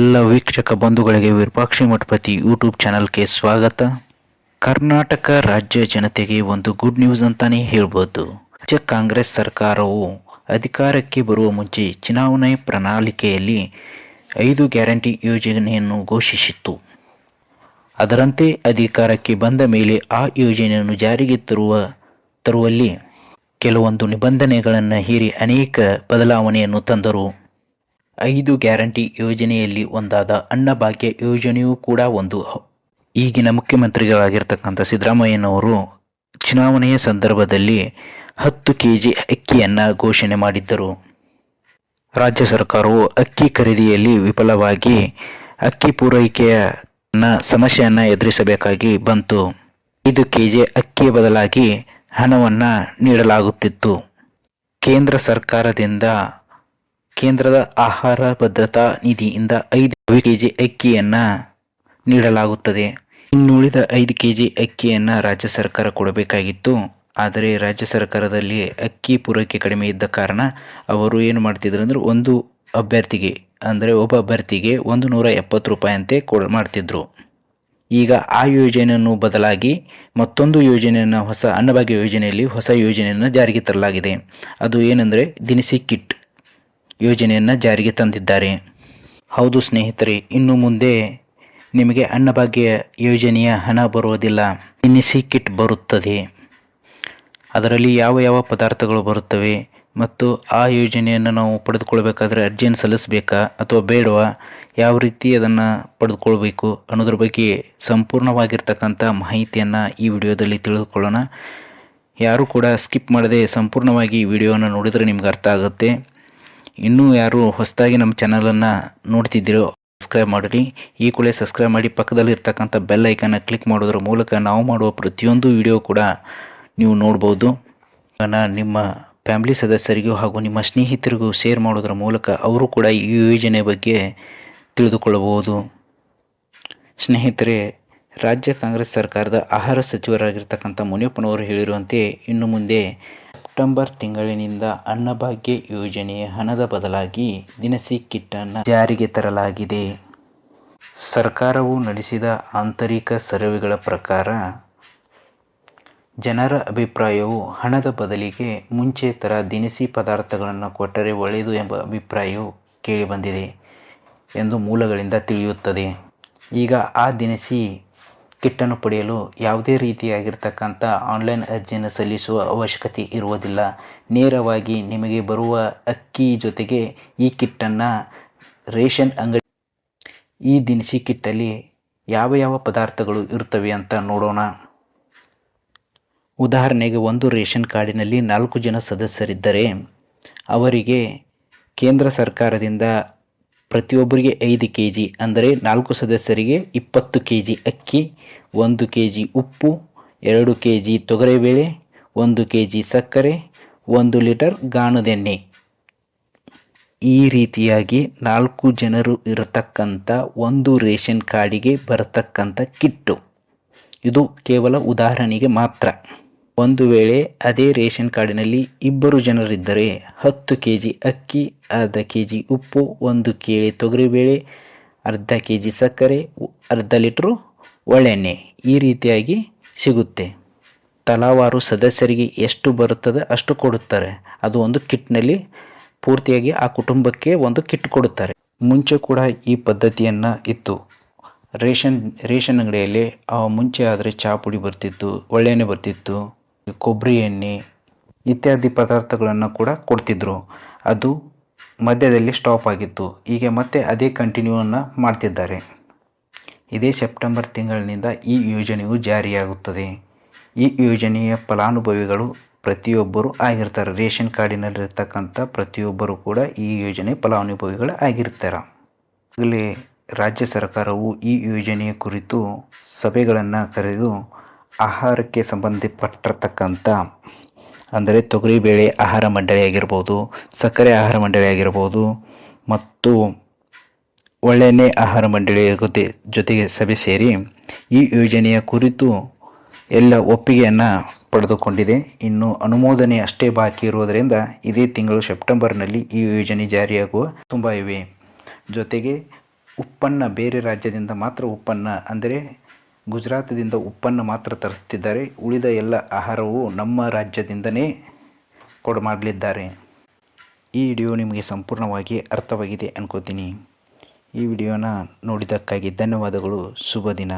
ಎಲ್ಲ ವೀಕ್ಷಕ ಬಂಧುಗಳಿಗೆ ವಿರೂಪಾಕ್ಷಿ ಮಠಪತಿ ಯೂಟ್ಯೂಬ್ ಚಾನಲ್ಗೆ ಸ್ವಾಗತ. ಕರ್ನಾಟಕ ರಾಜ್ಯ ಜನತೆಗೆ ಒಂದು ಗುಡ್ ನ್ಯೂಸ್ ಅಂತಾನೆ ಹೇಳ್ಬೋದು. ರಾಜ್ಯ ಕಾಂಗ್ರೆಸ್ ಸರ್ಕಾರವು ಅಧಿಕಾರಕ್ಕೆ ಬರುವ ಮುಂಚೆ ಚುನಾವಣೆ ಪ್ರಣಾಳಿಕೆಯಲ್ಲಿ ಐದು ಗ್ಯಾರಂಟಿ ಯೋಜನೆಯನ್ನು ಘೋಷಿಸಿತ್ತು. ಅದರಂತೆ ಅಧಿಕಾರಕ್ಕೆ ಬಂದ ಮೇಲೆ ಆ ಯೋಜನೆಯನ್ನು ಜಾರಿಗೆ ತರುವ, ತರುವಲ್ಲಿ ಕೆಲವೊಂದು ನಿಬಂಧನೆಗಳನ್ನು ಹೀರಿ ಅನೇಕ ಬದಲಾವಣೆಯನ್ನು ತಂದರು. ಐದು ಗ್ಯಾರಂಟಿ ಯೋಜನೆಯಲ್ಲಿ ಒಂದಾದ ಅನ್ನಭಾಗ್ಯ ಯೋಜನೆಯೂ ಕೂಡ ಒಂದು. ಈಗಿನ ಮುಖ್ಯಮಂತ್ರಿಗಳಾಗಿರ್ತಕ್ಕಂಥ ಸಿದ್ದರಾಮಯ್ಯನವರು ಚುನಾವಣೆಯ ಸಂದರ್ಭದಲ್ಲಿ ಹತ್ತು ಕೆ ಜಿ ಅಕ್ಕಿಯನ್ನು ಘೋಷಣೆ ಮಾಡಿದ್ದರು. ರಾಜ್ಯ ಸರ್ಕಾರವು ಅಕ್ಕಿ ಖರೀದಿಯಲ್ಲಿ ವಿಫಲವಾಗಿ ಅಕ್ಕಿ ಪೂರೈಕೆಯ ಸಮಸ್ಯೆಯನ್ನು ಎದುರಿಸಬೇಕಾಗಿ ಬಂತು. ಐದು ಕೆ ಜಿ ಅಕ್ಕಿಯ ಬದಲಾಗಿ ಹಣವನ್ನು ನೀಡಲಾಗುತ್ತಿತ್ತು. ಕೇಂದ್ರ ಸರ್ಕಾರದಿಂದ ಕೇಂದ್ರದ ಆಹಾರ ಭದ್ರತಾ ನಿಧಿಯಿಂದ ಐದು ಕೆ ಜಿ ಅಕ್ಕಿಯನ್ನು ನೀಡಲಾಗುತ್ತದೆ. ಇನ್ನುಳಿದ ಐದು ಕೆ ಜಿ ಅಕ್ಕಿಯನ್ನು ರಾಜ್ಯ ಸರ್ಕಾರ ಕೊಡಬೇಕಾಗಿತ್ತು. ಆದರೆ ರಾಜ್ಯ ಸರ್ಕಾರದಲ್ಲಿ ಅಕ್ಕಿ ಪೂರೈಕೆ ಕಡಿಮೆ ಇದ್ದ ಕಾರಣ ಅವರು ಏನು ಮಾಡ್ತಿದ್ರು ಅಂದ್ರೆ ಒಂದು ಅಭ್ಯರ್ಥಿಗೆ, ಅಂದರೆ ಒಬ್ಬ ಅಭ್ಯರ್ಥಿಗೆ ಒಂದು ನೂರ ಎಪ್ಪತ್ತು ರೂಪಾಯಿ ಅಂತೆ ಕೊಡ ಮಾಡ್ತಿದ್ರು. ಈಗ ಆ ಯೋಜನೆಯನ್ನು ಬದಲಾಗಿ ಮತ್ತೊಂದು ಯೋಜನೆಯನ್ನು ಹೊಸ ಅನ್ನಭಾಗ್ಯ ಯೋಜನೆಯಲ್ಲಿ ಹೊಸ ಯೋಜನೆಯನ್ನು ಜಾರಿಗೆ ತರಲಾಗಿದೆ. ಅದು ಏನಂದರೆ ದಿನಸಿ ಕಿಟ್. ಯೋಜನೆಯನ್ನು ಜಾರಿಗೆ ತಂದಿದ್ದಾರೆ. ಹೌದು ಸ್ನೇಹಿತರೆ, ಇನ್ನು ಮುಂದೆ ನಿಮಗೆ ಅನ್ನಭಾಗ್ಯ ಯೋಜನೆಯ ಹಣ ಬರುವುದಿಲ್ಲ. ದಿನಿಸಿ ಕಿಟ್ ಬರುತ್ತದೆ. ಅದರಲ್ಲಿ ಯಾವ ಯಾವ ಪದಾರ್ಥಗಳು ಬರುತ್ತವೆ ಮತ್ತು ಆ ಯೋಜನೆಯನ್ನು ನಾವು ಪಡೆದುಕೊಳ್ಬೇಕಾದ್ರೆ ಅರ್ಜಿಯನ್ನು ಸಲ್ಲಿಸಬೇಕಾ ಅಥವಾ ಬೇಡವಾ? ಯಾವ ರೀತಿ ಅದನ್ನು ಪಡೆದುಕೊಳ್ಬೇಕು ಅನ್ನೋದ್ರ ಬಗ್ಗೆ ಸಂಪೂರ್ಣವಾಗಿರ್ತಕ್ಕಂಥ ಮಾಹಿತಿಯನ್ನು ಈ ವಿಡಿಯೋದಲ್ಲಿ ತಿಳಿದುಕೊಳ್ಳೋಣ. ಯಾರೂ ಕೂಡ ಸ್ಕಿಪ್ ಮಾಡದೆ ಸಂಪೂರ್ಣವಾಗಿ ಈ ವಿಡಿಯೋವನ್ನು ನೋಡಿದರೆ ನಿಮ್ಗೆ ಅರ್ಥ ಆಗುತ್ತೆ. ಇನ್ನೂ ಯಾರು ಹೊಸದಾಗಿ ನಮ್ಮ ಚಾನಲನ್ನು ನೋಡ್ತಿದ್ದೀರೋ ಸಬ್ಸ್ಕ್ರೈಬ್ ಮಾಡಿರಿ. ಈ ಕೂಡಲೇ ಸಬ್ಸ್ಕ್ರೈಬ್ ಮಾಡಿ ಪಕ್ಕದಲ್ಲಿ ಇರ್ತಕ್ಕಂಥ ಬೆಲ್ ಐಕನ್ನ ಕ್ಲಿಕ್ ಮಾಡೋದ್ರ ಮೂಲಕ ನಾವು ಮಾಡುವ ಪ್ರತಿಯೊಂದು ವಿಡಿಯೋ ಕೂಡ ನೀವು ನೋಡ್ಬೋದು. ನಿಮ್ಮ ಫ್ಯಾಮಿಲಿ ಸದಸ್ಯರಿಗೂ ಹಾಗೂ ನಿಮ್ಮ ಸ್ನೇಹಿತರಿಗೂ ಶೇರ್ ಮಾಡೋದ್ರ ಮೂಲಕ ಅವರು ಕೂಡ ಈ ಯೋಜನೆ ಬಗ್ಗೆ ತಿಳಿದುಕೊಳ್ಳಬಹುದು. ಸ್ನೇಹಿತರೆ, ರಾಜ್ಯ ಕಾಂಗ್ರೆಸ್ ಸರ್ಕಾರದ ಆಹಾರ ಸಚಿವರಾಗಿರ್ತಕ್ಕಂಥ ಮುನಿಯಪ್ಪನವರು ಹೇಳಿರುವಂತೆ ಇನ್ನು ಮುಂದೆ ಸೆಪ್ಟೆಂಬರ್ ತಿಂಗಳಿನಿಂದ ಅನ್ನಭಾಗ್ಯ ಯೋಜನೆಯ ಹಣದ ಬದಲಾಗಿ ದಿನಸಿ ಕಿಟ್ಟನ್ನು ಜಾರಿಗೆ ತರಲಾಗಿದೆ. ಸರ್ಕಾರವು ನಡೆಸಿದ ಆಂತರಿಕ ಸರ್ವೆಗಳ ಪ್ರಕಾರ ಜನರ ಅಭಿಪ್ರಾಯವು ಹಣದ ಬದಲಿಗೆ ಮುಂಚೆ ಥರ ದಿನಸಿ ಪದಾರ್ಥಗಳನ್ನು ಕೊಟ್ಟರೆ ಒಳ್ಳೆಯದು ಎಂಬ ಅಭಿಪ್ರಾಯವು ಕೇಳಿಬಂದಿದೆ ಎಂದು ಮೂಲಗಳಿಂದ ತಿಳಿಯುತ್ತದೆ. ಈಗ ಆ ದಿನಸಿ ಕಿಟ್ಟನ್ನು ಪಡೆಯಲು ಯಾವುದೇ ರೀತಿಯಾಗಿರ್ತಕ್ಕಂಥ ಆನ್ಲೈನ್ ಅರ್ಜಿಯನ್ನು ಸಲ್ಲಿಸುವ ಅವಶ್ಯಕತೆ ಇರುವುದಿಲ್ಲ. ನೇರವಾಗಿ ನಿಮಗೆ ಬರುವ ಅಕ್ಕಿ ಜೊತೆಗೆ ಈ ಕಿಟ್ಟನ್ನು ರೇಷನ್ ಅಂಗಡಿ ಈ ದಿನಸಿ ಕಿಟ್ಟಲ್ಲಿ ಯಾವ ಯಾವ ಪದಾರ್ಥಗಳು ಇರುತ್ತವೆ ಅಂತ ನೋಡೋಣ. ಉದಾಹರಣೆಗೆ ಒಂದು ರೇಷನ್ ಕಾರ್ಡಿನಲ್ಲಿ ನಾಲ್ಕು ಜನ ಸದಸ್ಯರಿದ್ದರೆ, ಅವರಿಗೆ ಕೇಂದ್ರ ಸರ್ಕಾರದಿಂದ ಪ್ರತಿಯೊಬ್ಬರಿಗೆ ಐದು ಕೆ ಜಿ ಅಂದರೆ ನಾಲ್ಕು ಸದಸ್ಯರಿಗೆ ಇಪ್ಪತ್ತು ಕೆ ಜಿ ಅಕ್ಕಿ, ಒಂದು ಕೆ ಜಿ ಉಪ್ಪು, ಎರಡು ಕೆ ಜಿ ತೊಗರಿಬೇಳೆ, ಒಂದು ಕೆ ಜಿ ಸಕ್ಕರೆ, ಒಂದು ಲೀಟರ್ ಗಾಣದೆಣ್ಣೆ ಈ ರೀತಿಯಾಗಿ ನಾಲ್ಕು ಜನರು ಇರತಕ್ಕಂಥ ಒಂದು ರೇಷನ್ ಕಾರ್ಡಿಗೆ ಬರತಕ್ಕಂಥ ಕಿಟ್ಟು. ಇದು ಕೇವಲ ಉದಾಹರಣೆಗೆ ಮಾತ್ರ. ಒಂದು ವೇಳೆ ಅದೇ ರೇಷನ್ ಕಾರ್ಡಿನಲ್ಲಿ ಇಬ್ಬರು ಜನರಿದ್ದರೆ ಹತ್ತು ಕೆ ಜಿ ಅಕ್ಕಿ, ಅರ್ಧ ಕೆ ಜಿ ಉಪ್ಪು, ಒಂದು ಕೆ ತೊಗರಿಬೇಳೆ ಅರ್ಧ ಕೆ ಜಿ ಸಕ್ಕರೆ, ಅರ್ಧ ಲೀಟ್ರು ಒಳ್ಳೆಣ್ಣೆ ಈ ರೀತಿಯಾಗಿ ಸಿಗುತ್ತೆ. ತಲಾವಾರು ಸದಸ್ಯರಿಗೆ ಎಷ್ಟು ಬರುತ್ತದೆ ಅಷ್ಟು ಕೊಡುತ್ತಾರೆ. ಅದು ಒಂದು ಕಿಟ್ನಲ್ಲಿ ಪೂರ್ತಿಯಾಗಿ ಆ ಕುಟುಂಬಕ್ಕೆ ಒಂದು ಕಿಟ್ ಕೊಡುತ್ತಾರೆ. ಮುಂಚೆ ಕೂಡ ಈ ಪದ್ಧತಿಯನ್ನು ಇತ್ತು. ರೇಷನ್ ರೇಷನ್ ಅಂಗಡಿಯಲ್ಲಿ ಮುಂಚೆ ಆದರೆ ಚಹಾ ಪುಡಿ ಬರ್ತಿತ್ತು, ಒಳ್ಳೆಣ್ಣೆ ಬರ್ತಿತ್ತು. ಕೊಬ್ಬರಿ ಎಣ್ಣೆ ಇತ್ಯಾದಿ ಪದಾರ್ಥಗಳನ್ನು ಕೂಡ ಕೊಡ್ತಿದ್ರು. ಅದು ಮಧ್ಯದಲ್ಲಿ ಸ್ಟಾಪ್ ಆಗಿತ್ತು. ಈಗ ಮತ್ತೆ ಅದೇ ಕಂಟಿನ್ಯೂವನ್ನು ಮಾಡ್ತಿದ್ದಾರೆ. ಇದೇ ಸೆಪ್ಟೆಂಬರ್ ತಿಂಗಳಿನಿಂದ ಈ ಯೋಜನೆಯು ಜಾರಿಯಾಗುತ್ತದೆ. ಈ ಯೋಜನೆಯ ಫಲಾನುಭವಿಗಳು ಪ್ರತಿಯೊಬ್ಬರು ಆಗಿರ್ತಾರೆ. ರೇಷನ್ ಕಾರ್ಡಿನಲ್ಲಿರ್ತಕ್ಕಂಥ ಪ್ರತಿಯೊಬ್ಬರು ಕೂಡ ಈ ಯೋಜನೆ ಫಲಾನುಭವಿಗಳು ಆಗಿರ್ತಾರೆ. ಈಗಲೇ ರಾಜ್ಯ ಸರ್ಕಾರವು ಈ ಯೋಜನೆಯ ಕುರಿತು ಸಭೆಗಳನ್ನು ಕರೆದು ಆಹಾರಕ್ಕೆ ಸಂಬಂಧಪಟ್ಟಿರ್ತಕ್ಕಂಥ, ಅಂದರೆ ತೊಗರಿಬೇಳೆ ಆಹಾರ ಮಂಡಳಿ ಆಗಿರ್ಬೋದು, ಸಕ್ಕರೆ ಆಹಾರ ಮಂಡಳಿ ಆಗಿರ್ಬೋದು, ಮತ್ತು ಒಳ್ಳೆಯ ಆಹಾರ ಮಂಡಳಿಯ ಜೊತೆ, ಜೊತೆಗೆ ಸಭೆ ಸೇರಿ ಈ ಯೋಜನೆಯ ಕುರಿತು ಎಲ್ಲ ಒಪ್ಪಿಗೆಯನ್ನು ಪಡೆದುಕೊಂಡಿದೆ. ಇನ್ನು ಅನುಮೋದನೆ ಅಷ್ಟೇ ಬಾಕಿ ಇರುವುದರಿಂದ ಇದೇ ತಿಂಗಳು ಸೆಪ್ಟೆಂಬರ್ನಲ್ಲಿ ಈ ಯೋಜನೆ ಜಾರಿಯಾಗುವ ತುಂಬ ಇವೆ. ಜೊತೆಗೆ ಉಪ್ಪನ್ನ ಬೇರೆ ರಾಜ್ಯದಿಂದ ಮಾತ್ರ ಉಪ್ಪನ್ನ, ಅಂದರೆ ಗುಜರಾತದಿಂದ ಉಪ್ಪನ್ನು ಮಾತ್ರ ತರಿಸ್ತಿದ್ದಾರೆ. ಉಳಿದ ಎಲ್ಲ ಆಹಾರವು ನಮ್ಮ ರಾಜ್ಯದಿಂದನೇ ಕೊಡು ಮಾಡಲಿದ್ದಾರೆ ಈ ವಿಡಿಯೋ ನಿಮಗೆ ಸಂಪೂರ್ಣವಾಗಿ ಅರ್ಥವಾಗಿದೆ ಅನ್ಕೋತೀನಿ. ಈ ವಿಡಿಯೋನ ನೋಡಿದ್ದಕ್ಕಾಗಿ ಧನ್ಯವಾದಗಳು. ಶುಭ ದಿನ.